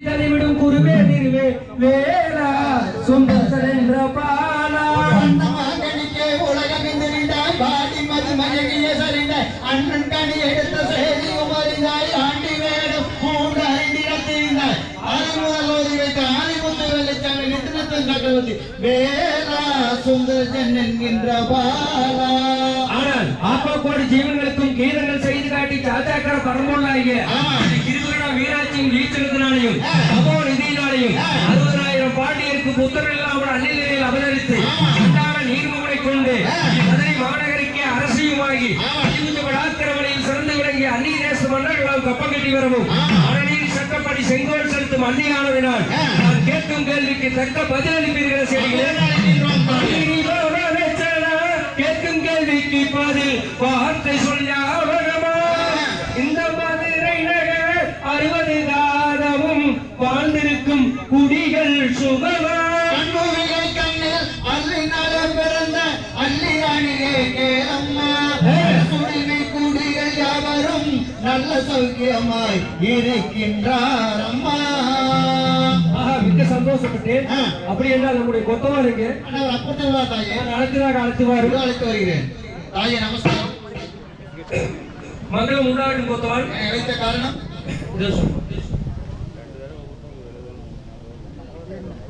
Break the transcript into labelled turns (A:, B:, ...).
A: தனிவிடும் குருவே நிறுவே வேளா சுந்தர் என்ற பாலா.
B: அண்ணமாகனிக்கே உலகம் எந்திரிந்தாய் பாடி மது மயங்கிய சரிந்தாய் அண்ணன் கனி எடுத்த செய்தியும் அறிந்தாய் ஆண்டி வேடம் மூன்று அறிந்திடத்திருந்தாய் அது முதல் ஓதி வைத்த ஆணிமுத்து வெள்ளிச்சாமி நித்தினத்தின் தகவதி வேலா சுந்தரஜன் என்கின்ற பாலா.
A: ஆனால் ஆப்பா கோடி ஜீவன்களுக்கும் கீதங்கள் செய்து காட்டி சாத்தாக்கிற பரம்பொருளாகிய
B: ஆமா.
A: வீச்சனத்தினாலையும் அபோ நிதியினாலையும் அறுபதாயிரம் பாண்டியருக்கு புத்தர் இல்லாமல் அந்நிலையில் அவதரித்து சண்டான நீர்முகனை கொண்டு மதுரை மாநகருக்கே அரசியுமாகி இருபது விழாத்திரமணியில் சிறந்து விளங்கிய அந்நிய தேச மன்னர்களால் கப்பம் கட்டி வரவும் அரணீர் சட்டப்படி செங்கோல் செலுத்தும் அந்நியானதினால் நான் கேட்கும் கேள்விக்கு தக்க பதிலளிப்பீர்கள் செய்கிறேன் கேட்கும் கேள்விக்கு பதில் வார்த்தை சொல்லியாவகமா வாழ்ந்திருக்கும் குடிகள் சுகமா
B: கண்மூவிகள் கண்ணில் அள்ளி நலம் பிறந்த அள்ளி அணியே கேளம்மா குடிமை குடிகள் யாவரும் நல்ல சௌக்கியமாய் இருக்கின்றார் அம்மா
A: மிக்க சந்தோஷப்பட்டேன்.
B: ஆ.
A: அப்படி என்றால் நம்முடைய
B: தாயே.
A: அழைத்துதாக அழைத்துவாரு
B: அழைத்து வருகிறேன். தாயே நமஸ்காரம்.
A: மங்களம் உண்டாகட்டும் கொத்தவாள்.
B: அழைத்த காரணம்.
A: very.